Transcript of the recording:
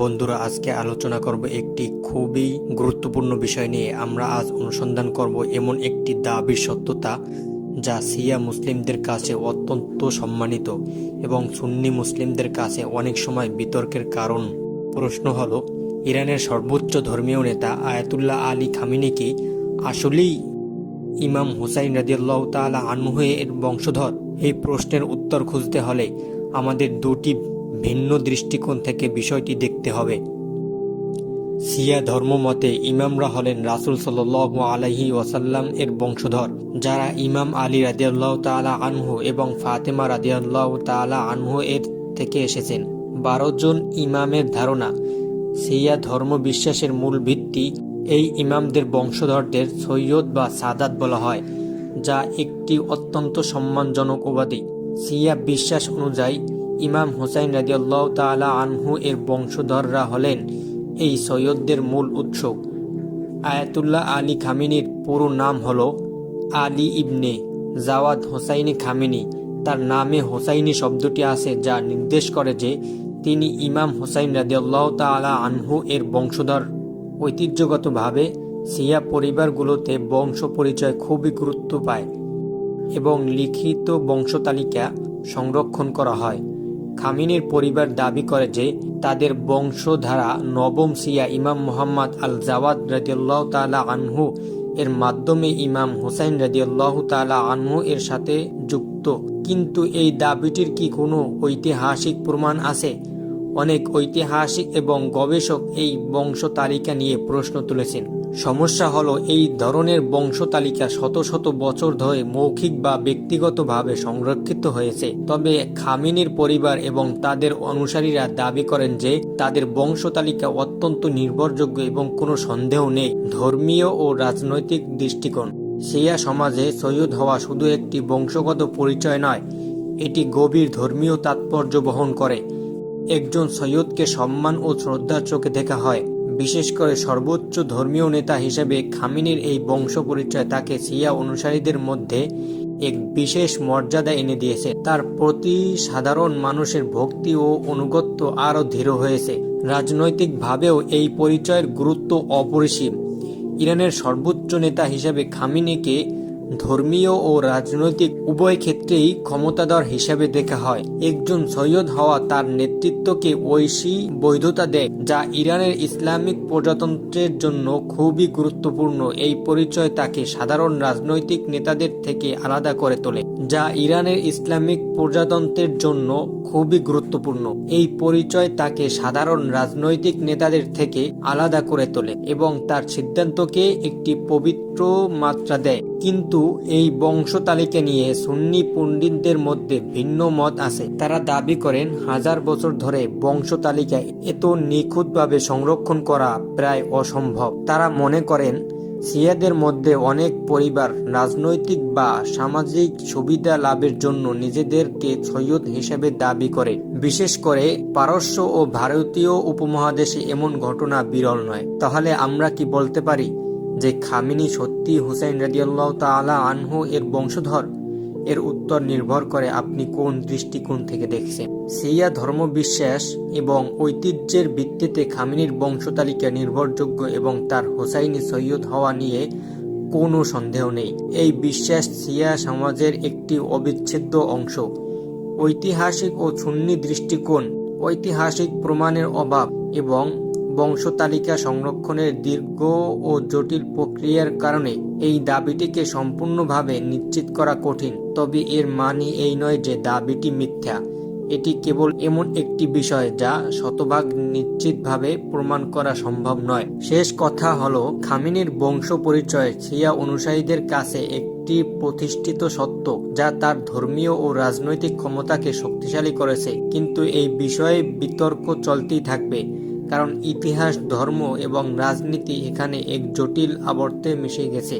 বন্ধুরা, আজকে আলোচনা করব একটি খুবই গুরুত্বপূর্ণ বিষয় নিয়ে। আমরা আজ অনুসন্ধান করব এমন একটি দাবির সত্যতা যা সিয়া মুসলিমদের কাছে অত্যন্ত সম্মানিত এবং সুন্নি মুসলিমদের কাছে অনেক সময় বিতর্কের কারণ। প্রশ্ন হল, ইরানের সর্বোচ্চ ধর্মীয় নেতা আয়াতুল্লাহ আলী খামিনি কি আসলেই ইমাম হুসাইন রাজিয়াল্লাহ তালা এর বংশধর? এই প্রশ্নের উত্তর খুঁজতে হলে আমাদের দুটি ভিন্ন দৃষ্টিকোণ থেকে বিষয়টি দেখতে হবে। সিয়া ধর্ম মতে ইমামরা হলেন রাসুল সাল আলাহি ওয়াসাল্লাম এর বংশধর, যারা ইমাম আলী রাজিয়াল্লাহ তালা আনহু এবং ফাতেমা রাজিয়াল্লাহ তালা আনহু এর থেকে এসেছেন। বারো জন ইমামের ধারণা সিয়া ধর্ম বিশ্বাসের মূল ভিত্তি এই ইমামদের বংশধরদের সৈয়দ বা সাদাত বলা হয়, যা একটি অত্যন্ত সম্মানজনক উপাধি। সিয়া বিশ্বাস অনুযায়ী ইমাম হুসাইন রাজিয়াল্লাহ তালা আনহু এর বংশধররা হলেন এই সৈয়দদের মূল উৎস। আয়াতুল্লাহ আলী খামিনির পুরো নাম হল Ali Ibn Jawad Hosseini Khamenei. তার নামে হোসাইনি শব্দটি আছে যা নির্দেশ করে যে তিনি ইমাম হোসাইন রাজিয়াল্লাহ তালা আনহু এর বংশধর। ঐতিহ্যগতভাবে সিয়া পরিবারগুলোতে বংশ পরিচয় খুবই গুরুত্ব পায় এবং লিখিত বংশতালিকা সংরক্ষণ করা হয়। খামিনের পরিবার দাবি করে যে তাদের বংশধারা নবম সিয়া ইমাম মোহাম্মদ আল জাওয়াদ রাজিউল্লাহ তালা আনহু, এর মাধ্যমে ইমাম হুসাইন রাজিউল্লাহ তালা আনহু এর সাথে যুক্ত। কিন্তু এই দাবিটির কি কোনো ঐতিহাসিক প্রমাণ আছে? অনেক ঐতিহাসিক এবং গবেষক এই বংশ তালিকা নিয়ে প্রশ্ন তুলেছেন। সমস্যা হলো এই ধরনের বংশ তালিকা শত শত বছর ধরে মৌখিক বা ব্যক্তিগতভাবে সংরক্ষিত হয়েছে। তবে খামিনির পরিবার এবং তাদের অনুসারীরা দাবি করেন যে তাদের বংশ তালিকা অত্যন্ত নির্ভরযোগ্য এবং কোনো সন্দেহ নেই ধর্মীয় ও রাজনৈতিক দৃষ্টিকোণ। শিয়া সমাজে সৈয়দ হওয়া শুধু একটি বংশগত পরিচয় নয়, এটি গভীর ধর্মীয় তাৎপর্য বহন করে। একজন সৈয়দকে সম্মান ও শ্রদ্ধার চোখে দেখা হয়। বিশেষ করে সর্বোচ্চ ধর্মীয় নেতা হিসেবে খামিনের এই বংশ পরিচয় তাকে সিয়া অনুসারীদের মধ্যে এক বিশেষ মর্যাদা এনে দিয়েছে। তার প্রতি সাধারণ মানুষের ভক্তি ও অনুগত্য আরও দৃঢ় হয়েছে। রাজনৈতিকভাবেও এই পরিচয়ের গুরুত্ব অপরিসীম। ইরানের সর্বোচ্চ নেতা হিসেবে খামিনিকে ধর্মীয় ও রাজনৈতিক উভয় ক্ষেত্রেই ক্ষমতাধর হিসেবে দেখা হয়। একজন সৈয়দ হওয়া তার নেতৃত্বকে ঐশী বৈধতা দেয়, যা ইরানের ইসলামিক প্রজাতন্ত্রের জন্য খুবই গুরুত্বপূর্ণ। এই পরিচয় তাকে সাধারণ রাজনৈতিক নেতাদের থেকে আলাদা করে তোলে, যা ইরানের ইসলামিক প্রজাতন্ত্রের জন্য খুবই গুরুত্বপূর্ণ। এই পরিচয় তাকে সাধারণ রাজনৈতিক নেতাদের থেকে আলাদা করে তোলে এবং তার সিদ্ধান্তকে একটি পবিত্র মাত্রা দেয়। কিন্তু এই বংশ তালিকা নিয়ে সুন্নি পণ্ডিতদের মধ্যে ভিন্ন মত আছে। তারা দাবি করেন, হাজার বছর ধরে বংশ তালিকা এত নিখুঁতভাবে সংরক্ষণ করা প্রায় অসম্ভব। তারা মনে করেন সিয়াদের মধ্যে অনেক পরিবার রাজনৈতিক বা সামাজিক সুবিধা লাভের জন্য নিজেদেরকে সৈয়দ হিসেবে দাবি করে। বিশেষ করে পারস্য ও ভারতীয় উপমহাদেশে এমন ঘটনা বিরল নয়। তাহলে আমরা কি বলতে পারি? যে খামিনি সত্যি হুসাইন রাজিয়াল্লাহ তালা আনহু এর বংশধর, এর উত্তর নির্ভর করে আপনি কোন দৃষ্টিকোণ থেকে দেখছেন। সিয়া ধর্ম বিশ্বাস এবং ঐতিহ্যের ভিত্তিতে খামিনির বংশতালিকা নির্ভরযোগ্য এবং তার হোসাইনি সৈয়দ হওয়া নিয়ে কোনো সন্দেহ নেই। এই বিশ্বাস সিয়া সমাজের একটি অবিচ্ছেদ্য অংশ। ঐতিহাসিক ও সুন্নি দৃষ্টিকোণ, ঐতিহাসিক প্রমাণের অভাব এবং বংশতালিকা সংরক্ষণের দীর্ঘ ও জটিল প্রক্রিয়ার কারণে এই দাবিটিকে সম্পূর্ণভাবে নিশ্চিত করা কঠিন। তবে এর মানে এই নয় যে দাবিটি মিথ্যা। এটি কেবল এমন একটি বিষয় যা শতভাগ নিশ্চিতভাবে প্রমাণ করা সম্ভব নয়। শেষ কথা হলো, খামিনের বংশ পরিচয় সিয়া অনুসারীদের কাছে একটি প্রতিষ্ঠিত সত্য যা তার ধর্মীয় ও রাজনৈতিক ক্ষমতাকে শক্তিশালী করেছে। কিন্তু এই বিষয়ে বিতর্ক চলতেই থাকবে। কারণ ইতিহাস ধর্ম এবং রাজনীতি এখানে এক জটিল আবর্তে মিশে গেছে।